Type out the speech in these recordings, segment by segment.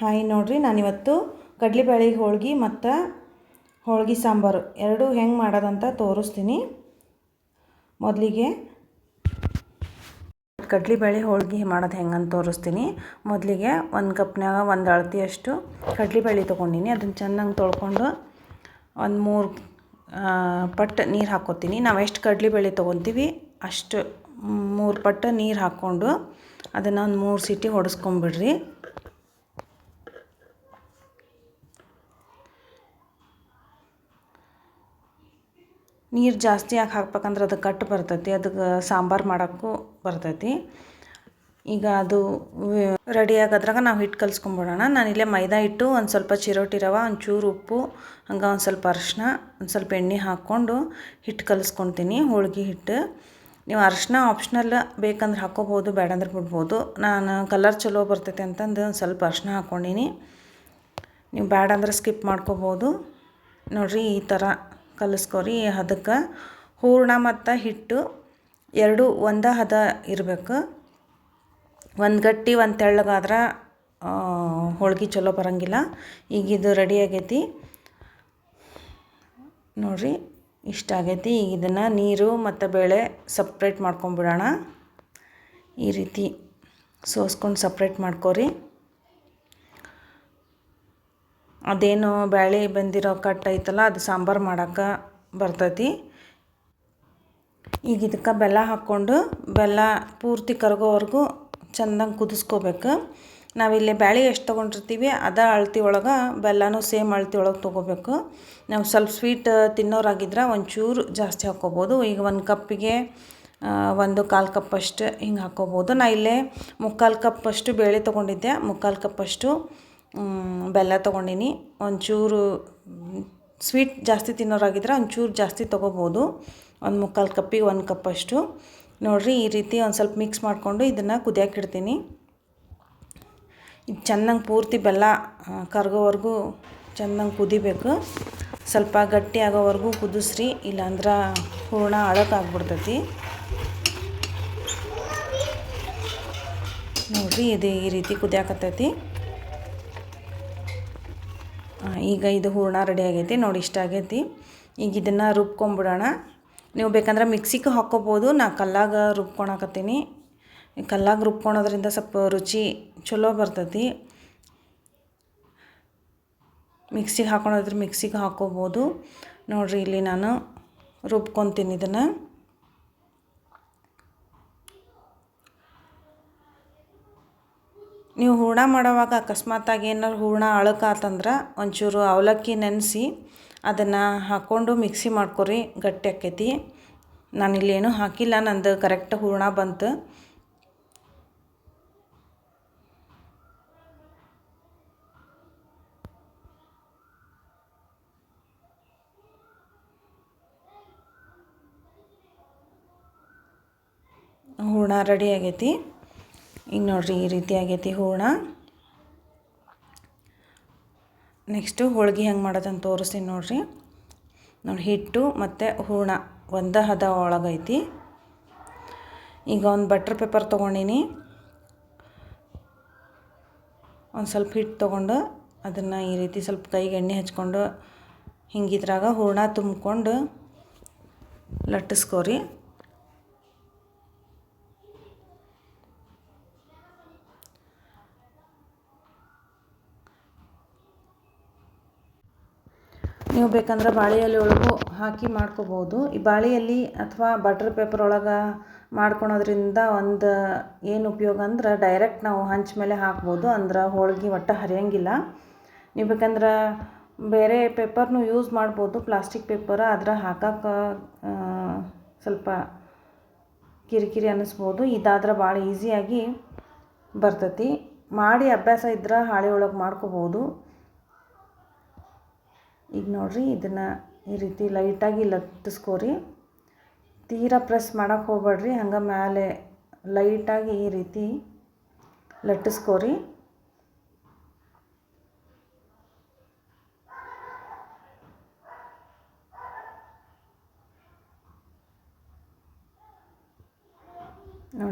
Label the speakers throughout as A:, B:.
A: Hi ನೋಡ್ರಿ, ನಾನಿವತ್ತು ಕಡಲೆಬೇಳೆ ಹೋಳ್ಗೆ ಮತ್ತು ಹೋಳ್ಗೆ ಸಾಂಬಾರು. ಎರಡೂ ಹೆಂಗೆ ಮಾಡೋದಂತ ತೋರಿಸ್ತೀನಿ. ಮೊದಲಿಗೆ ಕಡ್ಲೆಬೇಳೆ ಹೋಳ್ಗೆ ಮಾಡೋದು ಹೆಂಗಂತ ತೋರಿಸ್ತೀನಿ. ಮೊದಲಿಗೆ ಒಂದು ಕಪ್ನಾಗ ಒಂದು ಅಳತೆಯಷ್ಟು ಕಡ್ಲೆಬೇಳೆ ತೊಗೊಂಡಿನಿ. ಅದನ್ನು ಚೆನ್ನಾಗಿ ತೊಳ್ಕೊಂಡು ಒಂದು ಮೂರು ಪಟ್ಟು ನೀರು ಹಾಕ್ಕೋತೀನಿ ನಾವು ಎಷ್ಟು ಕಡ್ಲೆಬೇಳೆ ತೊಗೊತೀವಿ ಅಷ್ಟು ಮೂರು ಪಟ್ಟು ನೀರು ಹಾಕ್ಕೊಂಡು ಅದನ್ನು ಒಂದು ಮೂರು ಸೀಟಿ ಹೊಡೆಸ್ಕೊಂಬಿಡ್ರಿ. ನೀರು ಜಾಸ್ತಿ ಯಾಕೆ ಹಾಕ್ಬೇಕಂದ್ರೆ ಅದು ಕಟ್ಟು ಬರ್ತೈತಿ ಅದಕ್ಕೆ ಸಾಂಬಾರು ಮಾಡೋಕ್ಕೂ ಬರ್ತೈತಿ. ಈಗ ಅದು ರೆಡಿ ಆಗೋದ್ರಾಗ ನಾವು ಹಿಟ್ಟು ಕಲ್ಸ್ಕೊಂಬಿಡೋಣ. ನಾನು ಇಲ್ಲೇ ಮೈದಾ ಹಿಟ್ಟು, ಒಂದು ಸ್ವಲ್ಪ ಚಿರೋಟಿ ರವೆ, ಒಂಚೂರು ಉಪ್ಪು, ಹಂಗೆ ಒಂದು ಸ್ವಲ್ಪ ಅರಶಿನ, ಒಂದು ಸ್ವಲ್ಪ ಎಣ್ಣೆ ಹಾಕ್ಕೊಂಡು ಹಿಟ್ಟು ಕಲಿಸ್ಕೊತೀನಿ, ಹೋಳ್ಗೆ ಹಿಟ್ಟು. ನೀವು ಅರಶಿನ ಆಪ್ಷನಲ್ ಬೇಕಂದ್ರೆ ಹಾಕ್ಕೋಬೋದು ಬೇಡಂದ್ರೆ ಬಿಡ್ಬೋದು. ನಾನು ಕಲರ್ ಚಲೋ ಬರ್ತೈತೆ ಅಂತಂದು ಒಂದು ಸ್ವಲ್ಪ ಅರಶಿನ ಹಾಕ್ಕೊಂಡೀನಿ ನೀವು ಬೇಡಂದ್ರೆ ಸ್ಕಿಪ್ ಮಾಡ್ಕೋಬೋದು. ನೋಡಿರಿ ಈ ಥರ ಕಲಿಸ್ಕೊರಿ ಅದಕ್ಕೆ ಹೂರ್ಣ ಮತ್ತು ಹಿಟ್ಟು ಎರಡು ಒಂದ ಹದ ಇರಬೇಕು. ಒಂದು ಗಟ್ಟಿ, ಒಂದು ತೆಳ್ಳಗಾದ್ರೆ ಹೋಳ್ಗೆ ಚಲೋ ಬರೋಂಗಿಲ್ಲ. ಈಗ ಇದು ರೆಡಿ ಆಗೈತಿ. ನೋಡಿರಿ, ಇಷ್ಟ ಆಗೈತಿ. ಈಗ ಇದನ್ನು ನೀರು ಮತ್ತು ಬೇಳೆ ಸಪ್ರೇಟ್ ಮಾಡ್ಕೊಂಬಿಡೋಣ. ಈ ರೀತಿ ಸೋಸ್ಕೊಂಡು ಸಪ್ರೇಟ್ ಮಾಡ್ಕೊರಿ. ಅದೇನು ಬ್ಯಾಳೆ ಬಂದಿರೋ ಕಟ್ ಐತಲ್ಲ, ಅದು ಸಾಂಬಾರು ಮಾಡೋಕೆ ಬರ್ತೈತಿ. ಈಗ ಇದಕ್ಕೆ ಬೆಲ್ಲ ಹಾಕ್ಕೊಂಡು ಬೆಲ್ಲ ಪೂರ್ತಿ ಕರಗೋವರೆಗೂ ಚೆಂದಂಗೆ ಕುದಿಸ್ಕೋಬೇಕು. ನಾವಿಲ್ಲಿ ಬ್ಯಾಳೆ ಎಷ್ಟು ತೊಗೊಂಡಿರ್ತೀವಿ, ಅದ ಅಳತಿ ಒಳಗೆ ಬೆಲ್ಲನೂ ಸೇಮ್ ಅಳತಿ ಒಳಗೆ ತೊಗೋಬೇಕು. ನಾವು ಸ್ವಲ್ಪ ಸ್ವೀಟ್ ತಿನ್ನೋರಾಗಿದ್ರೆ ಒಂಚೂರು ಜಾಸ್ತಿ ಹಾಕ್ಕೋಬೋದು ಈಗ ಒಂದು ಕಪ್ಪಿಗೆ ಒಂದು ಕಾಲು ಕಪ್ಪಷ್ಟು ಹಿಂಗೆ ಹಾಕ್ಕೋಬೋದು ನಾ ಇಲ್ಲೇ ಮುಕ್ಕಾಲು ಕಪ್ಪಷ್ಟು ಬೇಳೆ ತೊಗೊಂಡಿದ್ದೆ. ಮುಕ್ಕಾಲು ಕಪ್ಪಷ್ಟು ಬೆಲ್ಲ ತೊಗೊಂಡಿನಿ. ಒಂಚೂರು ಸ್ವೀಟ್ ಜಾಸ್ತಿ ತಿನ್ನೋರಾಗಿದ್ದರೆ ಒಂಚೂರು ಜಾಸ್ತಿ ತೊಗೋಬೋದು. ಒಂದು ಮುಕ್ಕಾಲು ಕಪ್ಪಿಗೆ ಒಂದು ಕಪ್ಪಷ್ಟು ನೋಡಿರಿ, ಈ ರೀತಿ ಒಂದು ಸ್ವಲ್ಪ ಮಿಕ್ಸ್ ಮಾಡಿಕೊಂಡು ಇದನ್ನು ಕುದಿಯೋಕ್ಕಿಡ್ತೀನಿ ಇದು ಚೆನ್ನಾಗಿ ಪೂರ್ತಿ ಬೆಲ್ಲ ಕರಗೋವರೆಗೂ ಚೆನ್ನಾಗಿ ಕುದಿಬೇಕು. ಸ್ವಲ್ಪ ಗಟ್ಟಿ ಆಗೋವರೆಗೂ ಕುದಿಸ್ರಿ, ಇಲ್ಲಾಂದ್ರೆ ಹೂರ್ಣ ಅಳಕಾಗ್ಬಿಡ್ತೈತಿ ನೋಡಿರಿ, ಇದು ಈ ರೀತಿ ಕುದಿಯಾಕತ್ತೈತಿ. ಈಗ ಇದು ಹೂರ್ಣ ರೆಡಿ ಆಗೈತಿ, ನೋಡಿ ಇಷ್ಟ ಆಗೈತಿ. ಈಗ ಇದನ್ನು ರುಬ್ಕೊಂಬಿಡೋಣ. ನೀವು ಬೇಕಂದ್ರೆ ಮಿಕ್ಸಿಗೆ ಹಾಕ್ಕೋಬೋದು, ನಾ ಕಲ್ಲಾಗ ರುಬ್ಕೊಳಕತ್ತೀನಿ ಕಲ್ಲಾಗ ರುಬ್ಕೊಳೋದ್ರಿಂದ ಸ್ವಲ್ಪ ರುಚಿ ಚಲೋ ಬರ್ತೈತಿ. ಮಿಕ್ಸಿಗೆ ಹಾಕೊಳೋದ್ರೆ ಮಿಕ್ಸಿಗೆ ಹಾಕ್ಕೋಬೋದು. ನೋಡಿರಿ ಇಲ್ಲಿ ನಾನು ರುಬ್ಕೊತೀನಿ ಇದನ್ನು. ನೀವು ಹೂರ್ಣ ಮಾಡೋವಾಗ ಅಕಸ್ಮಾತಾಗಿ ಏನಾರು ಹೂರ್ಣ ಅಳಕಾತಂದ್ರೆ ಒಂಚೂರು ಅವಲಕ್ಕಿ ನೆನೆಸಿ ಅದನ್ನು ಹಾಕ್ಕೊಂಡು ಮಿಕ್ಸಿ ಮಾಡ್ಕೊರಿ, ಗಟ್ಟಿ ಆಕೈತಿ. ನಾನು ಇಲ್ಲೇನು ಹಾಕಿಲ್ಲ, ನಂದು ಕರೆಕ್ಟ್ ಹೂರ್ಣ ಬಂತು. ಹೂರ್ಣ ರೆಡಿ ಆಗೈತಿ. ಈಗ ನೋಡಿರಿ ಈ ರೀತಿ ಆಗೈತಿ ಹೂರ್ಣ. ನೆಕ್ಸ್ಟು ಹೋಳ್ಗೆ ಹೆಂಗೆ ಮಾಡೋದಂತ ತೋರಿಸ್ತೀನಿ ನೋಡಿರಿ. ನೋಡಿ, ಹಿಟ್ಟು ಮತ್ತು ಹೂರ್ಣ ಒಂದೇ ಹದ ಒಳಗೈತಿ ಈಗ ಒಂದು ಬಟ್ರ್ ಪೇಪರ್ ತೊಗೊಂಡಿನಿ. ಒಂದು ಸ್ವಲ್ಪ ಹಿಟ್ಟು ತೊಗೊಂಡು ಅದನ್ನು ಈ ರೀತಿ ಸ್ವಲ್ಪ ಕೈಗೆ ಎಣ್ಣೆ ಹಚ್ಕೊಂಡು ಹಿಂಗಿದ್ರಾಗ ಹೂರ್ಣ ತುಂಬಿಕೊಂಡು ಲಟ್ಟಿಸ್ಕೋರಿ. ನೀವು ಬೇಕಂದ್ರೆ ಬಾಳೆ ಎಲೆ ಒಳಗೂ ಹಾಕಿ ಮಾಡ್ಕೋಬೋದು. ಈ ಬಾಳೆ ಎಲೆ ಅಥವಾ ಬಟ್ರ್ ಪೇಪರ್ ಒಳಗೆ ಮಾಡ್ಕೊಳೋದ್ರಿಂದ ಒಂದು ಏನು ಉಪಯೋಗ ಅಂದ್ರೆ ಡೈರೆಕ್ಟ್ ನಾವು ಹಂಚ್ ಮೇಲೆ ಹಾಕ್ಬೋದು. ಅಂದ್ರೆ ಹೋಳ್ಗೆ ಒಟ್ಟು ಹರಿಯಂಗಿಲ್ಲ. ನೀವು ಬೇಕಂದ್ರೆ ಬೇರೆ ಪೇಪರ್ನು ಯೂಸ್ ಮಾಡ್ಬೋದು. ಪ್ಲಾಸ್ಟಿಕ್ ಪೇಪರ್ ಅದ್ರ ಹಾಕಕ್ಕೆ ಸ್ವಲ್ಪ ಕಿರಿಕಿರಿ ಅನ್ನಿಸ್ಬೋದು ಇದಾದ್ರೆ ಭಾಳ ಈಸಿಯಾಗಿ ಬರ್ತೈತಿ. ಮಾಡಿ ಅಭ್ಯಾಸ ಇದ್ರೆ ಹಾಳೆ ಒಳಗೆ ಮಾಡ್ಕೋಬೋದು. ಈಗ ನೋಡಿರಿ ಇದನ್ನು ಈ ರೀತಿ ಲೈಟಾಗಿ ಲಟ್ಟಿಸ್ಕೋರಿ ತೀರಾ ಪ್ರೆಸ್ ಮಾಡೋಕ್ಕೆ ಹೋಗ್ಬೇಡ್ರಿ, ಹಂಗೆ ಮೇಲೆ ಲೈಟಾಗಿ ಈ ರೀತಿ ಲಟ್ಟಿಸ್ಕೋರಿ.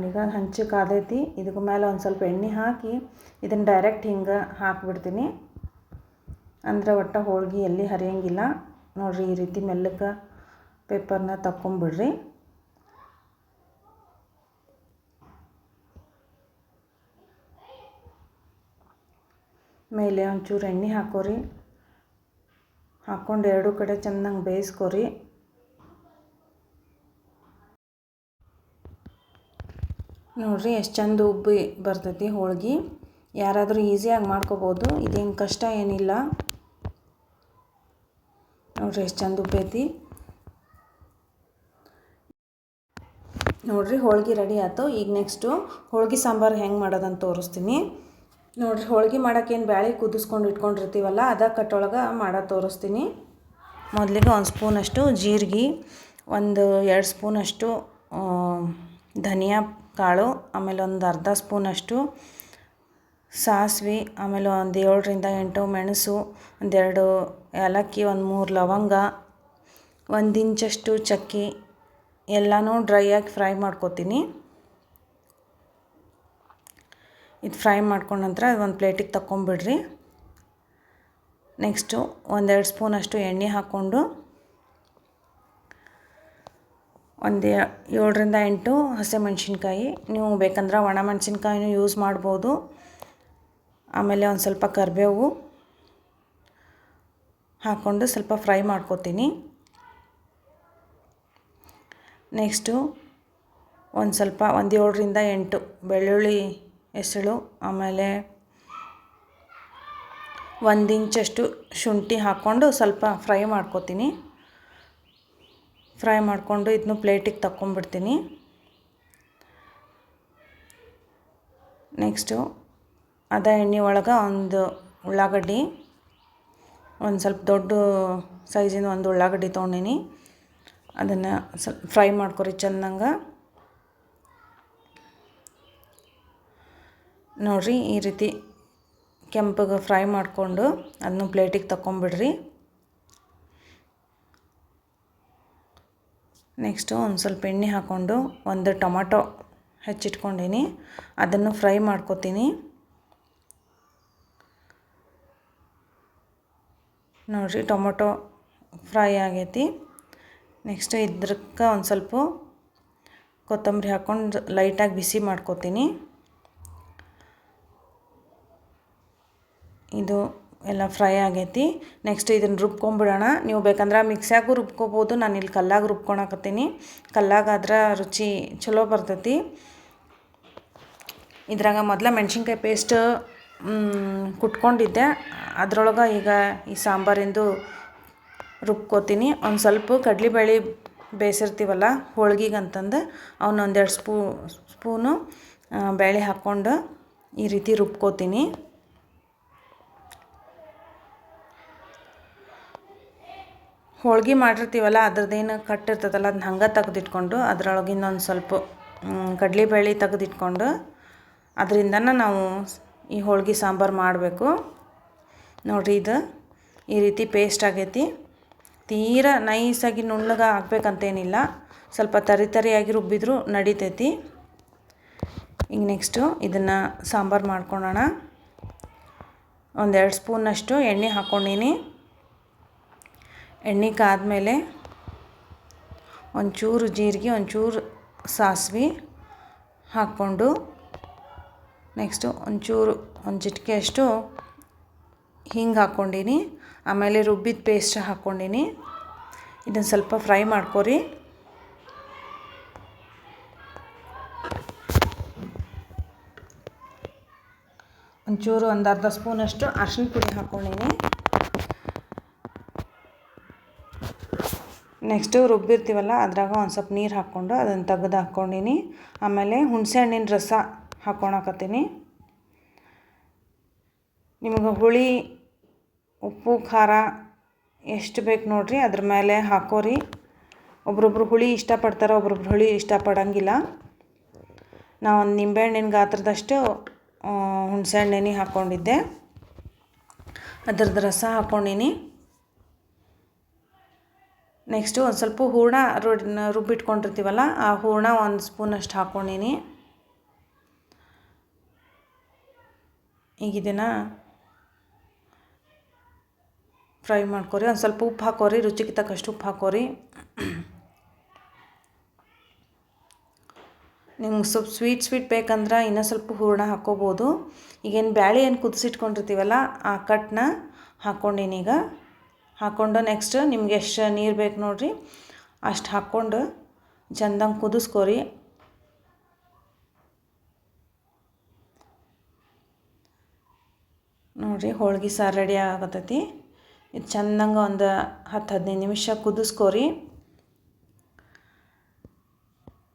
A: ಈಗ ಹಂಚು ಕಾದೈತಿ ಇದಕ್ಕೆ ಮೇಲೆ ಒಂದು ಸ್ವಲ್ಪ ಎಣ್ಣೆ ಹಾಕಿ, ಇದನ್ನು ಡೈರೆಕ್ಟ್ ಹಿಂಗೆ ಹಾಕಿಬಿಡ್ತೀನಿ. ಅಂದರೆ ಒಟ್ಟು ಹೋಳ್ಗೆ ಎಲ್ಲಿ ಹರಿಯಂಗಿಲ್ಲ. ನೋಡಿರಿ ಈ ರೀತಿ ಮೆಲ್ಲಕ್ಕೆ ಪೇಪರ್ನ ತಕ್ಕೊಂಬಿಡ್ರಿ. ಮೇಲೆ ಒಂಚೂರು ಎಣ್ಣೆ ಹಾಕೋರಿ. ಹಾಕ್ಕೊಂಡು ಎರಡು ಕಡೆ ಚೆನ್ನಾಗಿ ಬೇಯಿಸ್ಕೊರಿ. ನೋಡಿರಿ ಎಷ್ಟು ಚಂದ ಉಬ್ಬಿ ಬರ್ತೈತಿ ಹೋಳ್ಗೆ. ಯಾರಾದರೂ ಈಸಿಯಾಗಿ ಮಾಡ್ಕೋಬೋದು. ಇದೇನು ಕಷ್ಟ ಏನಿಲ್ಲ. ನೋಡಿರಿ ಎಷ್ಟು ಚಂದ ಉಪ್ಪೈತಿ ನೋಡಿರಿ ಹೋಳ್ಗೆ ರೆಡಿ ಆಯ್ತು. ಈಗ ನೆಕ್ಸ್ಟು ಹೋಳ್ಗೆ ಸಾಂಬಾರು ಹೆಂಗೆ ಮಾಡೋದಂತ ತೋರಿಸ್ತೀನಿ. ನೋಡಿರಿ ಹೋಳ್ಗೆ ಮಾಡೋಕ್ಕೇನು ಬ್ಯಾಳೆ ಕುದಿಸ್ಕೊಂಡು ಇಟ್ಕೊಂಡಿರ್ತೀವಲ್ಲ, ಅದ ಕಟ್ಟೊಳಗೆ ಮಾಡೋದು ತೋರಿಸ್ತೀನಿ. ಮೊದಲಿಗೆ ಒಂದು ಸ್ಪೂನಷ್ಟು ಜೀರಿಗೆ, ಒಂದು ಎರಡು ಸ್ಪೂನಷ್ಟು ಧನಿಯಾ ಕಾಳು, ಆಮೇಲೆ ಒಂದು ಅರ್ಧ ಸ್ಪೂನಷ್ಟು ಸಾಸಿವೆ, ಆಮೇಲೆ ಒಂದು ಏಳರಿಂದ ಎಂಟು ಮೆಣಸು ಒಂದೆರಡು ಏಲಕ್ಕಿ ಒಂದು ಮೂರು ಲವಂಗ, ಒಂದು ಇಂಚಷ್ಟು ಚಕ್ಕೆ, ಎಲ್ಲನೂ ಆಗಿ ಫ್ರೈ ಮಾಡ್ಕೊತೀನಿ. ಇದು ಫ್ರೈ ಮಾಡ್ಕೊಂಡ ನಂತರ ಒಂದು ಪ್ಲೇಟಿಗೆ ತಗೊಂಬಿಡ್ರಿ ನೆಕ್ಸ್ಟು ಒಂದೆರಡು ಸ್ಪೂನಷ್ಟು ಎಣ್ಣೆ ಹಾಕ್ಕೊಂಡು ಒಂದು ಏಳರಿಂದ ಎಂಟು ಹಸಿಮೆಣ್ಸಿನ್ಕಾಯಿ. ನೀವು ಬೇಕಂದ್ರೆ ಒಣ ಮೆಣಸಿನ್ಕಾಯಿನೂ ಯೂಸ್ ಮಾಡ್ಬೋದು. ಆಮೇಲೆ ಒಂದು ಸ್ವಲ್ಪ ಕರಿಬೇವು. ಹಾಕ್ಕೊಂಡು ಸ್ವಲ್ಪ ಫ್ರೈ ಮಾಡ್ಕೊತೀನಿ. ನೆಕ್ಸ್ಟು ಒಂದು ಸ್ವಲ್ಪ ಒಂದು ಏಳರಿಂದ ಎಂಟು ಬೆಳ್ಳುಳ್ಳಿ ಎಸಳು ಆಮೇಲೆ ಒಂದು ಇಂಚಷ್ಟು ಶುಂಠಿ ಹಾಕ್ಕೊಂಡು ಸ್ವಲ್ಪ ಫ್ರೈ ಮಾಡ್ಕೊತೀನಿ. ಫ್ರೈ ಮಾಡಿಕೊಂಡು ಇದನ್ನು ಪ್ಲೇಟಿಗೆ ತಕ್ಕೊಂಬಿಡ್ತೀನಿ. ನೆಕ್ಸ್ಟು ಅದ ಎಣ್ಣೆ ಒಳಗೆ ಒಂದು ಉಳ್ಳಾಗಡ್ಡಿ ಒಂದು ಸ್ವಲ್ಪ ದೊಡ್ಡ ಸೈಜಿನ ಒಂದು ಉಳ್ಳಾಗಡ್ಡಿ ತೊಗೊಂಡಿನಿ. ಅದನ್ನು ಸ್ವಲ್ಪ ಫ್ರೈ ಮಾಡ್ಕೊರಿ ಚೆಂದಂಗೆ. ನೋಡಿರಿ ಈ ರೀತಿ ಕೆಂಪಗೆ ಫ್ರೈ ಮಾಡಿಕೊಂಡು ಅದನ್ನು ಪ್ಲೇಟಿಗೆ ತಗೊಂಬಿಡ್ರಿ ನೆಕ್ಸ್ಟು ಒಂದು ಸ್ವಲ್ಪ ಎಣ್ಣೆ ಹಾಕ್ಕೊಂಡು ಒಂದು ಟೊಮಾಟೊ ಹೆಚ್ಚಿಟ್ಕೊಂಡೀನಿ. ಅದನ್ನು ಫ್ರೈ ಮಾಡ್ಕೊತೀನಿ. ನೋಡಿರಿ ಟೊಮೊಟೊ ಫ್ರೈ ಆಗೈತಿ. ನೆಕ್ಸ್ಟ್ ಇದ್ರಕ್ಕೆ ಒಂದು ಸ್ವಲ್ಪ ಕೊತ್ತಂಬರಿ ಹಾಕ್ಕೊಂಡು ಲೈಟಾಗಿ ಬಿಸಿ ಮಾಡ್ಕೊತೀನಿ. ಇದು ಎಲ್ಲ ಫ್ರೈ ಆಗೈತಿ. ನೆಕ್ಸ್ಟ್ ಇದನ್ನು ರುಬ್ಕೊಂಬಿಡೋಣ. ನೀವು ಬೇಕಂದ್ರೆ ಮಿಕ್ಸ್ಯಾಗೂ ರುಬ್ಕೋಬೋದು. ನಾನು ಇಲ್ಲಿ ಕಲ್ಲಾಗ ರುಬ್ಕೊಳಕತ್ತೀನಿ ಕಲ್ಲಾಗಾದ್ರೆ ರುಚಿ ಚಲೋ ಬರ್ತೈತಿ. ಇದ್ರಾಗ ಮೊದಲ ಮೆಣ್ಸಿನ್ಕಾಯಿ ಪೇಸ್ಟ್ ಕುಟ್ಕೊಂಡಿದ್ದೆ. ಅದ್ರೊಳಗೆ ಈಗ ಈ ಸಾಂಬಾರಿಂದು ರುಬ್ಕೋತೀನಿ. ಒಂದು ಸ್ವಲ್ಪ ಕಡ್ಲೆಬೇಳೆ ಬೇಯಿಸಿರ್ತೀವಲ್ಲ ಹೋಳ್ಗೆಗೆ ಅಂತಂದು ಅವನ್ನ ಒಂದೆರಡು ಸ್ಪೂ, ಸ್ಪೂನು ಬೇಳೆ ಹಾಕ್ಕೊಂಡು ಈ ರೀತಿ ರುಬ್ಕೋತೀನಿ. ಹೋಳ್ಗೆ ಮಾಡಿರ್ತೀವಲ್ಲ ಅದ್ರದ್ದೇನು ಕಟ್ಟಿರ್ತದಲ್ಲ ಅದನ್ನ ಹಂಗೆ ತೆಗೆದಿಟ್ಕೊಂಡು ಅದರೊಳಗಿಂದ ಒಂದು ಸ್ವಲ್ಪ ಕಡಲೆಬೇಳೆ ತೆಗೆದಿಟ್ಕೊಂಡು ಅದರಿಂದನೇ ನಾವು ಈ ಹೋಳ್ಗೆ ಸಾಂಬಾರು ಮಾಡಬೇಕು. ನೋಡಿರಿ ಇದು ಈ ರೀತಿ ಪೇಸ್ಟ್ ಆಗೈತಿ. ತೀರಾ ನೈಸಾಗಿ ನುಣ್ಣಗೆ ಹಾಕ್ಬೇಕಂತೇನಿಲ್ಲ ಸ್ವಲ್ಪ ತರಿ ತರಿಯಾಗಿ ರುಬ್ಬಿದ್ರೂ ನಡಿತೈತಿ. ಈಗ ನೆಕ್ಸ್ಟು ಇದನ್ನು ಸಾಂಬಾರು ಮಾಡ್ಕೊಳ್ಳೋಣ ಒಂದೆರಡು ಸ್ಪೂನಷ್ಟು ಎಣ್ಣೆ ಹಾಕ್ಕೊಂಡೀನಿ ಎಣ್ಣೆ ಕಾದ್ಮೇಲೆ ಒಂಚೂರು ಜೀರಿಗೆ, ಒಂಚೂರು ಸಾಸಿವೆ ಹಾಕ್ಕೊಂಡು ನೆಕ್ಸ್ಟು ಒಂಚೂರು, ಒಂದು ಚಿಟಿಕೆಯಷ್ಟು ಹಿಂಗೆ ಹಾಕ್ಕೊಂಡೀನಿ. ಆಮೇಲೆ ರುಬ್ಬಿದ ಪೇಸ್ಟ್ ಹಾಕ್ಕೊಂಡೀನಿ. ಇದನ್ನು ಸ್ವಲ್ಪ ಫ್ರೈ ಮಾಡ್ಕೊರಿ. ಒಂಚೂರು ಒಂದು ಅರ್ಧ ಸ್ಪೂನಷ್ಟು ಅರ್ಶಿನ ಪುಡಿ ಹಾಕ್ಕೊಂಡೀನಿ. ನೆಕ್ಸ್ಟು ರುಬ್ಬಿರ್ತೀವಲ್ಲ, ಅದ್ರಾಗ ಒಂದು ಸ್ವಲ್ಪ ನೀರು ಹಾಕ್ಕೊಂಡು ಅದನ್ನು ತೆಗೆದು ಹಾಕ್ಕೊಂಡೀನಿ. ಆಮೇಲೆ ಹುಣಸೆ ಹಣ್ಣಿನ ರಸ ಹಾಕ್ಕೊಳಕತ್ತೀನಿ ನಿಮಗೆ ಹುಳಿ, ಉಪ್ಪು, ಖಾರ ಎಷ್ಟು ಬೇಕು ನೋಡಿರಿ, ಅದ್ರ ಮೇಲೆ ಹಾಕೋರಿ. ಒಬ್ರೊಬ್ರು ಹುಳಿ ಇಷ್ಟಪಡ್ತಾರೆ, ಒಬ್ರೊಬ್ರು ಹುಳಿ ಇಷ್ಟಪಡೋಂಗಿಲ್ಲ. ನಾವು ಒಂದು ನಿಂಬೆಹಣ್ಣಿನ ಗಾತ್ರದಷ್ಟು ಹುಣಸೆಹಣ್ಣೆನಿ ಹಾಕ್ಕೊಂಡಿದ್ದೆ ಅದ್ರದ್ದು ರಸ ಹಾಕ್ಕೊಂಡೀನಿ ನೆಕ್ಸ್ಟು ಒಂದು ಸ್ವಲ್ಪ ಹೂರಣ ರುಬ್ಬಿಟ್ಕೊಂಡಿರ್ತೀವಲ್ಲ, ಆ ಹೂರಣ ಒಂದು ಸ್ಪೂನಷ್ಟು ಹಾಕ್ಕೊಂಡೀನಿ ಈಗ ಇದನ್ನು ಫ್ರೈ ಮಾಡ್ಕೊರಿ, ಒಂದು ಸ್ವಲ್ಪ ಉಪ್ಪು ಹಾಕೋರಿ, ರುಚಿಗೆ ತಕ್ಕಷ್ಟು ಉಪ್ಪು ಹಾಕೋರಿ. ನಿಮ್ಗೆ ಸ್ವಲ್ಪ ಸ್ವೀಟ್ ಸ್ವೀಟ್ ಬೇಕಂದ್ರೆ ಇನ್ನೂ ಸ್ವಲ್ಪ ಹೂರಣ ಹಾಕೋಬೋದು. ಈಗೇನು ಬ್ಯಾಳೆ ಏನು ಕುದಿಸಿಟ್ಕೊಂಡಿರ್ತೀವಲ್ಲ, ಆ ಕಟ್ನ ಹಾಕ್ಕೊಂಡೀನಿ ಈಗ. ಹಾಕ್ಕೊಂಡು ನೆಕ್ಸ್ಟ್ ನಿಮ್ಗೆ ಎಷ್ಟು ನೀರು ಬೇಕು ನೋಡಿರಿ, ಅಷ್ಟು ಹಾಕ್ಕೊಂಡು ಚಂದಂಗೆ ಕುದಿಸ್ಕೋರಿ. ನೋಡಿರಿ, ಹೋಳ್ಗೆ ಸಾರು ರೆಡಿ ಆಗತೈತಿ ಇದು ಚೆಂದಂಗೆ ಒಂದು ಹತ್ತು ಹದಿನೈದು ನಿಮಿಷ ಕುದಿಸ್ಕೋರಿ.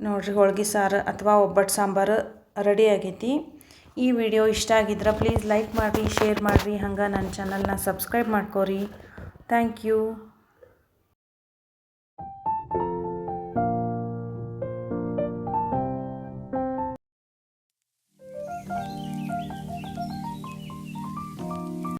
A: ನೋಡಿರಿ, ಹೋಳ್ಗೆ ಸಾರು ಅಥವಾ ಒಬ್ಬಟ್ಟು ಸಾಂಬಾರು ರೆಡಿ ಆಗೈತಿ. ಈ ವಿಡಿಯೋ ಇಷ್ಟ ಆಗಿದ್ರೆ ಪ್ಲೀಸ್ ಲೈಕ್ ಮಾಡಿರಿ ಶೇರ್ ಮಾಡಿರಿ. ಹಂಗೆ ನನ್ನ ಚಾನಲ್ನ ಸಬ್ಸ್ಕ್ರೈಬ್ ಮಾಡ್ಕೋರಿ. Thank you